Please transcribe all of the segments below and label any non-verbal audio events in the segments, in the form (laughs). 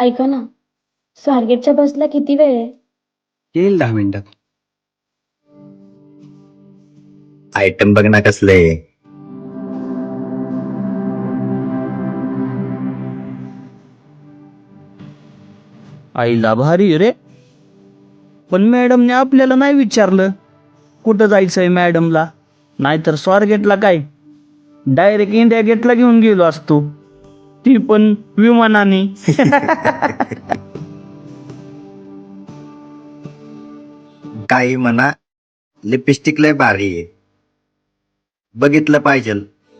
ऐका ना स्वारगेटच्या बसला किती वेळ आहे? येईल दहा मिनिटात आयटम बघ ना कसले आईला भारी रे. पण मॅडमने आपल्याला नाही विचारलं. कुठं जायचंय मॅडमला? नाहीतर स्वारगेटला काय? डायरेक्ट इंडिया गेटला घेऊन गेलो असतो. ती पण विमानाने. काही म्हणा लिपस्टिक लय भारी आहे. बघितलं पाहिजे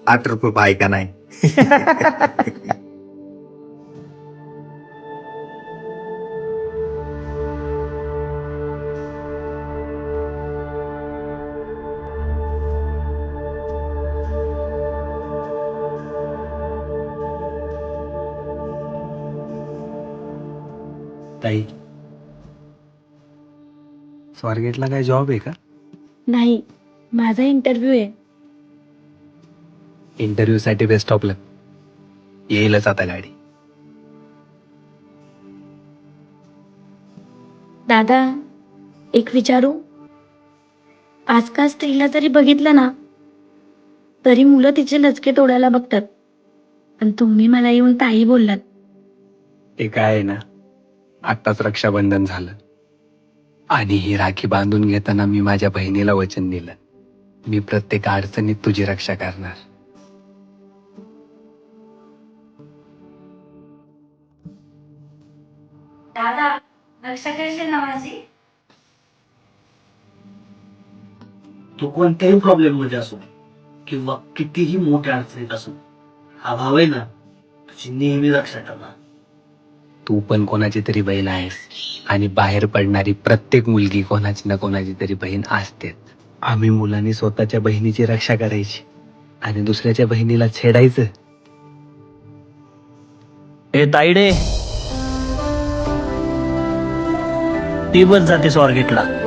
आठ रुपये पाय का नाही. (laughs) ताई. स्वारगेटला काय जॉब आहे का? नाही माझा इंटरव्ह्यू आहे. इंटरव्ह्यू साठी बेस्ट लक येईलच आता गाडी. दादा एक विचारू? आजकाल स्त्रीला जरी बघितलं ना तरी मुलं तिचे लचके तोडायला बघतात. पण तुम्ही मला येऊन ताई बोललात. ते काय आहे ना? आत्ताच रक्षाबंधन झालं. आणि ही राखी बांधून घेताना मी माझ्या बहिणीला वचन दिलं. मी प्रत्येक अडचणीत तुझी रक्षा करणार. दादा रक्षा करशील ना माझी? तो कोणत्याही प्रॉब्लेममध्ये असो किंवा कितीही मोठ्या अडचणीत असो हा भाव आहे ना तुझी नेहमी रक्षा करणार. तू पण कोणाची तरी बहीण आहेस. आणि बाहेर पडणारी प्रत्येक मुलगी कोणाची ना कोणाची तरी बहीण असतेच. आम्ही मुलांनी स्वतःच्या बहिणीची रक्षा करायची. आणि दुसऱ्याच्या बहिणीला छेडायचं. ए ताईडे. ती पण जाते स्वारगेटला